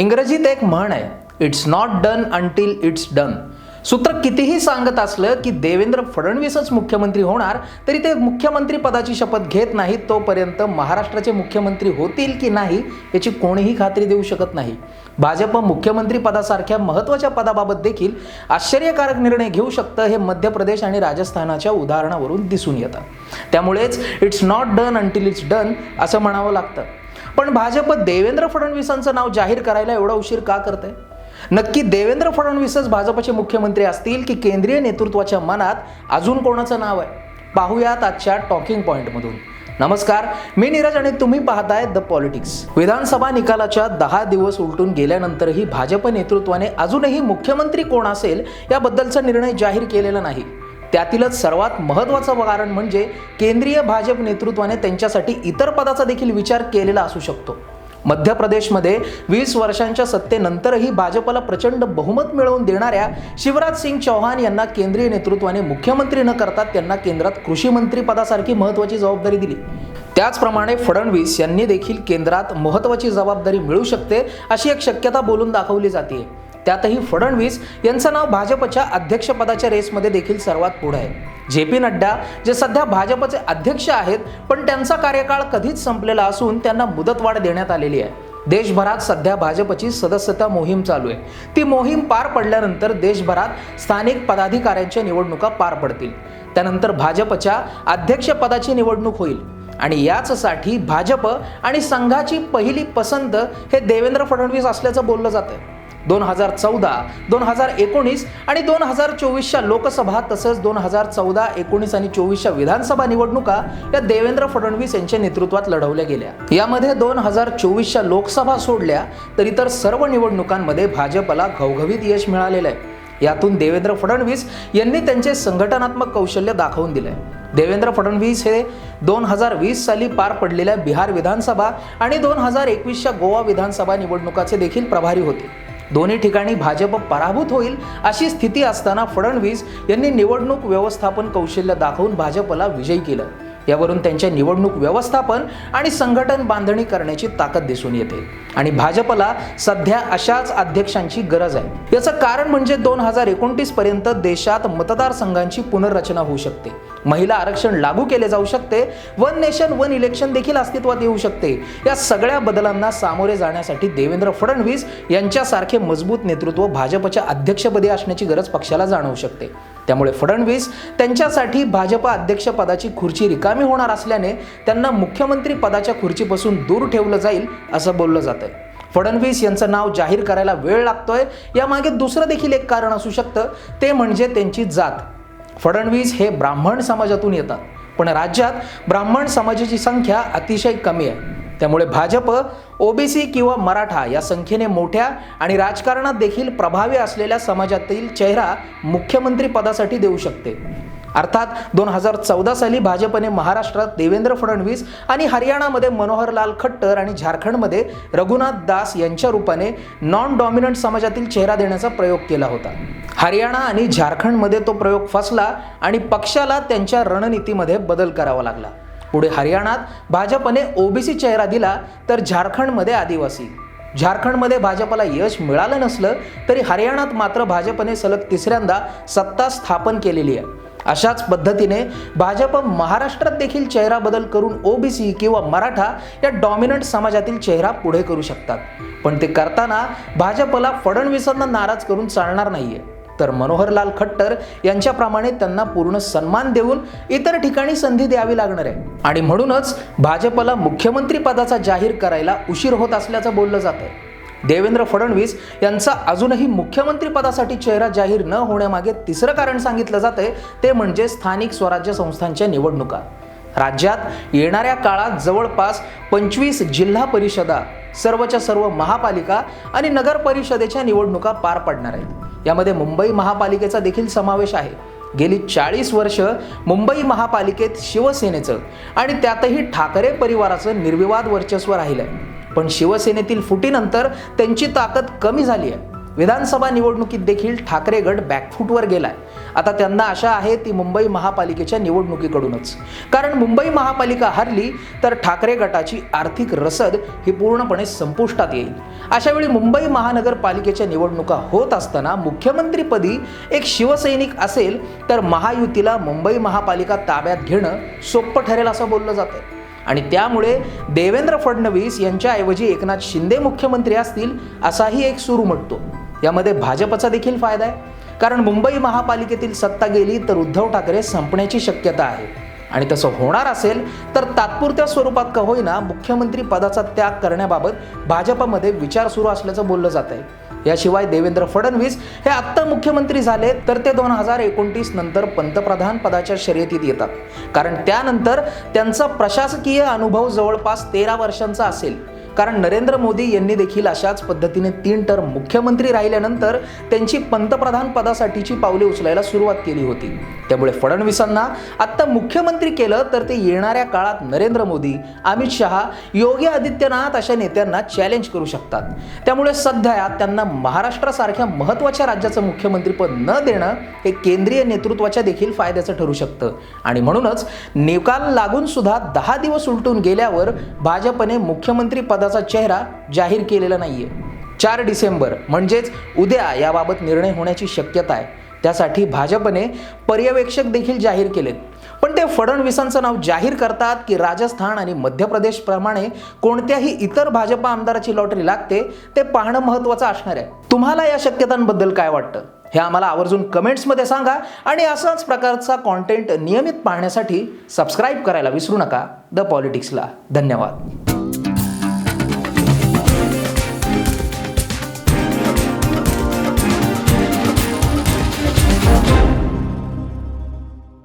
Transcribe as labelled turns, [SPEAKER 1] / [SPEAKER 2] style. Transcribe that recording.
[SPEAKER 1] इंग्रजीत एक म्हण आहे it's not done until it's done सूत्र कितीही सांगत असलं की देवेंद्र फडणवीसच मुख्यमंत्री होणार तरी ते मुख्यमंत्री पदाची शपथ घेत नाहीत तोपर्यंत महाराष्ट्राचे मुख्यमंत्री होतील की नाही याची कोणीही खात्री देऊ शकत नाही. भाजप मुख्यमंत्री पदासारख्या महत्त्वाच्या पदाबाबत देखील आश्चर्यकारक निर्णय घेऊ शकतं हे मध्य प्रदेश आणि राजस्थानाच्या उदाहरणावरून दिसून येतं. त्यामुळेच it's not done until it's done असं म्हणावं लागतं. पण भाजप देवेंद्र फडणवीसांचं नाव जाहीर करायला एवढा उशीर का करते नक्की देवेंद्र फडणवीसच भाजपचे मुख्यमंत्री असतील की केंद्रीय नेतृत्वाच्या मनात अजून कोणाचं नाव आहे? पाहूयात आजच्या टॉकिंग पॉईंटमधून नमस्कार मी नीरज आणि तुम्ही पाहताय द पॉलिटिक्स. विधानसभा निकालाच्या दहा दिवस उलटून गेल्यानंतरही भाजप नेतृत्वाने अजूनही मुख्यमंत्री कोण असेल याबद्दलचा निर्णय जाहीर केलेला नाही. त्यातीलच सर्वात महत्त्वाचं कारण म्हणजे केंद्रीय भाजप नेतृत्वाने त्यांच्यासाठी इतर पदाचा देखील विचार केलेला असू शकतो. मध्य प्रदेशमध्ये वीस वर्षांच्या सत्तेनंतरही भाजपला प्रचंड बहुमत मिळवून देणाऱ्या शिवराज सिंग चौहान यांना केंद्रीय नेतृत्वाने मुख्यमंत्री न करता त्यांना केंद्रात कृषी मंत्री पदासारखी महत्त्वाची जबाबदारी दिली. त्याचप्रमाणे फडणवीस यांनी देखील केंद्रात महत्त्वाची जबाबदारी मिळू शकते अशी एक शक्यता बोलून दाखवली जाते त्यातही फडणवीस यांचं नाव भाजपच्या अध्यक्षपदाच्या रेसमध्ये देखील सर्वात पुढे आहे. जे पी नड्डा जे सध्या भाजपचे अध्यक्ष आहेत पण त्यांचा कार्यकाळ कधीच संपलेला असून त्यांना मुदतवाढ देण्यात आलेली आहे. देशभरात सध्या भाजपची सदस्यता मोहीम चालू आहे. ती मोहीम पार पडल्यानंतर देशभरात स्थानिक पदाधिकाऱ्यांच्या निवडणुका पार पडतील. त्यानंतर भाजपच्या अध्यक्षपदाची निवडणूक होईल आणि याचसाठी भाजप आणि संघाची पहिली पसंत हे देवेंद्र फडणवीस असल्याचं बोललं जातं दोन हजार चौदा दोन हजार एकोणीस आणि दोन हजार चोवीसच्या लोकसभा तसंच दोन हजार चौदा एकोणीस आणि चोवीसच्या विधानसभा निवडणुका या देवेंद्र फडणवीस यांच्या नेतृत्वात लढवल्या गेल्या. यामध्ये दोन हजार चोवीसच्या लोकसभा सोडल्या तर इतर सर्व निवडणुकांमध्ये भाजपला घवघवीत यश मिळालेलं आहे. यातून देवेंद्र फडणवीस यांनी त्यांचे संघटनात्मक कौशल्य दाखवून दिलंय. देवेंद्र फडणवीस हे दोन हजार वीस साली पार पडलेल्या बिहार विधानसभा आणि दोन हजार एकवीसच्या गोवा विधानसभा निवडणुकाचे देखील प्रभारी होते. दोन्ही ठिकाणी भाजप पराभूत होईल अशी स्थिती असताना फडणवीस यांनी निवडणूक व्यवस्थापन कौशल्य दाखवून भाजपला विजयी केलं. यावरून त्यांच्या निवडणूक व्यवस्थापन आणि संघटन बांधणी करण्याची ताकद दिसून येते. आणि भाजपला सध्या अशाच अध्यक्षांची गरज आहे. याचं कारण म्हणजे दोन हजार एकोणतीस पर्यंत देशात मतदारसंघांची पुनर्रचना होऊ शकते. महिला आरक्षण लागू केले जाऊ शकते. वन नेशन वन इलेक्शन देखील अस्तित्वात येऊ शकते. या सगळ्या बदलांना सामोरे जाण्यासाठी देवेंद्र फडणवीस यांच्यासारखे मजबूत नेतृत्व भाजपच्या अध्यक्षपदी असण्याची गरज पक्षाला जाणवू शकते. त्यामुळे फडणवीस त्यांच्यासाठी भाजपा अध्यक्षपदाची खुर्ची रिकामी होणार असल्याने त्यांना मुख्यमंत्री पदाच्या खुर्चीपासून दूर ठेवलं जाईल असं बोललं जात आहे फडणवीस यांचं नाव जाहीर करायला वेळ लागतोय. यामागे दुसरं देखील एक कारण असू शकतं. ते म्हणजे त्यांची जात. फडणवीस हे ब्राह्मण समाजातून येतात. पण राज्यात ब्राह्मण समाजाची संख्या अतिशय कमी आहे. त्यामुळे भाजप ओबीसी किंवा मराठा या संख्येने मोठ्या आणि राजकारणात देखील प्रभावी असलेल्या समाजातील चेहरा मुख्यमंत्री पदासाठी देऊ शकते. अर्थात दोन हजार चौदा साली भाजपने महाराष्ट्रात देवेंद्र फडणवीस आणि हरियाणामध्ये मनोहरलाल खट्टर आणि झारखंडमध्ये रघुनाथ दास यांच्या रूपाने नॉन डॉमिनंट समाजातील चेहरा देण्याचा प्रयोग केला होता. हरियाणा आणि झारखंडमध्ये तो प्रयोग फसला आणि पक्षाला त्यांच्या रणनीतीमध्ये बदल करावा लागला. पुढे हरियाणात भाजपने ओबीसी चेहरा दिला तर झारखंडमध्ये आदिवासी. झारखंडमध्ये भाजपला यश मिळालं नसलं तरी हरियाणात मात्र भाजपने सलग तिसऱ्यांदा सत्ता स्थापन केलेली आहे. अशाच पद्धतीने भाजप महाराष्ट्रात देखील चेहरा बदल करून ओबीसी किंवा मराठा या डॉमिनंट समाजातील चेहरा पुढे करू शकतात. पण ते करताना भाजपला फडणवीसांना नाराज करून चालणार नाहीये. तर मनोहरलाल खट्टर यांच्याप्रमाणे त्यांना पूर्ण सन्मान देऊन इतर ठिकाणी संधी द्यावी लागणार आहे. आणि म्हणूनच भाजपला मुख्यमंत्री पदाचा जाहीर करायला उशीर होत असल्याचं बोललं जातं देवेंद्र फडणवीस यांचा अजूनही मुख्यमंत्री पदासाठी चेहरा जाहीर न होण्यामागे तिसरं कारण सांगितलं जातंय ते म्हणजे स्थानिक स्वराज्य संस्थांच्या निवडणुका. राज्यात येणाऱ्या काळात जवळपास पंचवीस जिल्हा परिषदा सर्वच्या सर्व महापालिका आणि नगर परिषदेच्या निवडणुका पार पडणार आहेत. यामध्ये मुंबई महापालिकेचा देखील समावेश आहे. गेली चाळीस वर्ष मुंबई महापालिकेत शिवसेनेचं आणि त्यातही ठाकरे परिवाराचं निर्विवाद वर्चस्व राहिलं आहे पण शिवसेनेतील फुटीनंतर त्यांची ताकद कमी झाली आहे. विधानसभा निवडणुकीत देखील ठाकरे गट बॅकफूटवर गेलाय. आता त्यांना आशा आहे ती मुंबई महापालिकेच्या निवडणुकीकडूनच. कारण मुंबई महापालिका हरली तर ठाकरे गटाची आर्थिक रसद ही पूर्णपणे संपुष्टात येईल. अशावेळी मुंबई महानगरपालिकेच्या निवडणुका होत असताना मुख्यमंत्रीपदी एक शिवसैनिक असेल तर महायुतीला मुंबई महापालिका ताब्यात घेणं सोपं ठरेल असं बोललं जातं आणि त्यामुळे देवेंद्र फडणवीस यांच्याऐवजी एकनाथ शिंदे मुख्यमंत्री असतील असाही एक सूर उमटतो यामध्ये भाजपचा देखील फायदा आहे. कारण मुंबई महापालिकेतील सत्ता गेली तर उद्धव ठाकरे संपण्याची शक्यता आहे. आणि तसं होणार असेल तर तात्पुरत्या स्वरूपात का होईना मुख्यमंत्री पदाचा त्याग करण्याबाबत भाजपमध्ये विचार सुरू असल्याचं बोललं जात आहे याशिवाय देवेंद्र फडणवीस हे आत्ता मुख्यमंत्री झाले तर ते दोन हजार एकोणतीस नंतर पंतप्रधान पदाच्या शर्यतीत येतात. कारण त्यानंतर त्यांचा प्रशासकीय अनुभव जवळपास तेरा वर्षांचा असेल. कारण नरेंद्र मोदी यांनी देखील अशाच पद्धतीने तीन टर्म मुख्यमंत्री राहिल्यानंतर त्यांची पंतप्रधान पदासाठीची पावले उचलायला सुरुवात केली होती. त्यामुळे फडणवीसांना आत्ता मुख्यमंत्री केलं तर ते येणाऱ्या काळात नरेंद्र मोदी अमित शहा योगी आदित्यनाथ अशा नेत्यांना चॅलेंज करू शकतात. त्यामुळे सध्या त्यांना महाराष्ट्रासारख्या महत्त्वाच्या राज्याचं मुख्यमंत्रीपद न देणं हे केंद्रीय नेतृत्वाच्या देखील फायद्याचं ठरू शकतं. आणि म्हणूनच निकाल लागून सुद्धा दहा दिवस उलटून गेल्यावर भाजपने मुख्यमंत्री पद पदाचा चेहरा जाहीर केलेला नाहीये. चार डिसेंबर म्हणजेच उद्या याबाबत निर्णय होण्याची शक्यता आहे. त्यासाठी भाजपने पर्यवेक्षक देखील जाहीर केलेत. पण ते फडणवीसांचं नाव जाहीर करतात की राजस्थान आणि मध्य प्रदेशप्रमाणे कोणत्याही इतर भाजप आमदाराची लॉटरी लागते ते पाहणं महत्त्वाचं असणार आहे. तुम्हाला या शक्यतांबद्दल काय वाटतं? हे आम्हाला आवर्जून कमेंट्समध्ये सांगा आणि असाच प्रकारचा कॉन्टेंट नियमित पाहण्यासाठी सबस्क्राईब करायला विसरू नका. द पॉलिटिक्सला धन्यवाद.